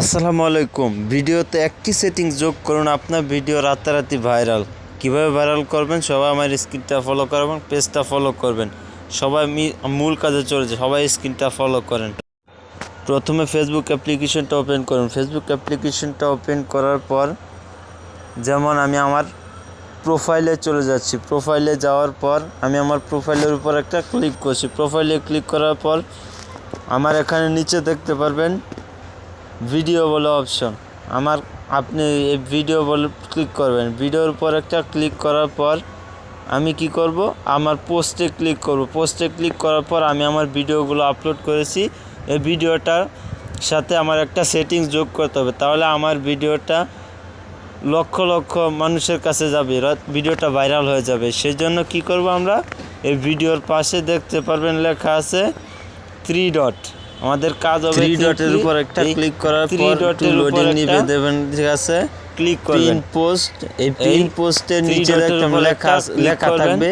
আসসালামু আলাইকুম। ভিডিওতে একটি সেটিং যোগ করুন, আপনার ভিডিও রাতারাতি ভাইরাল। কীভাবে ভাইরাল করবেন? সবাই আমার স্ক্রিনটা ফলো করবেন পেজটা ফলো করবেন। সবাই মূল কাজে চলেছে সবাই স্ক্রিনটা ফলো করেন। প্রথমে ফেসবুক অ্যাপ্লিকেশনটা ওপেন করুন। ফেসবুক অ্যাপ্লিকেশনটা ওপেন করার পর, যেমন আমি আমার প্রোফাইলে চলে যাচ্ছি। প্রোফাইলে যাওয়ার পর, আমি আমার প্রোফাইলের উপর একটা ক্লিক করছি। প্রোফাইলে ক্লিক করার পর, আমার এখানে নিচে দেখতে পারবেন ভিডিও বলে অপশন আমার, আপনি এই ভিডিও বলে ক্লিক করবেন। ভিডিওর উপর একটা ক্লিক করার পর আমি কি করব? আমার পোস্টে ক্লিক করব। পোস্টে ক্লিক করার পর আমি আমার ভিডিওগুলো আপলোড করেছি। এই ভিডিওটার সাথে আমার একটা সেটিংস যোগ করতে হবে। তাহলে আমার ভিডিওটা লক্ষ লক্ষ মানুষের কাছে যাবে। ভিডিওটা ভাইরাল হয়ে যাবে। সেই জন্য কী করব আমরা? এই ভিডিওর পাশে দেখতে পারবেন লেখা আছে থ্রি ডট আমাদের কাজ হবে এর simply উপর একটা ক্লিক করার পর loading নিবে, দেবেন ঠিক আছে? ক্লিক পিন করবেন পোস্ট এই পিন পোস্টের নিচে লেখা একটা click লেখা থাকবে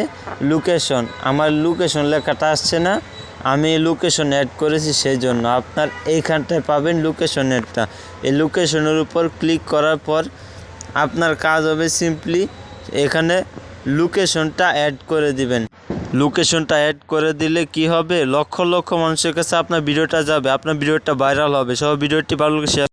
লোকেশন আমার লোকেশন লেখাটা আসছে না আমি লোকেশন অ্যাড করেছি সেই জন্য আপনার এইখানটায় পাবেন লোকেশন অ্যাডটা এই লোকেশনের উপর ক্লিক করার পর আপনার কাজ হবে সিম্পলি এখানে লোকেশনটা অ্যাড করে দিবেন। লোকেশনটা অ্যাড করে দিলে কি হবে? লক্ষ লক্ষ মানুষের কাছে আপনার ভিডিওটা যাবে। আপনার ভিডিওটা ভাইরাল হবে। সব ভিডিওটি ভালো শেয়ার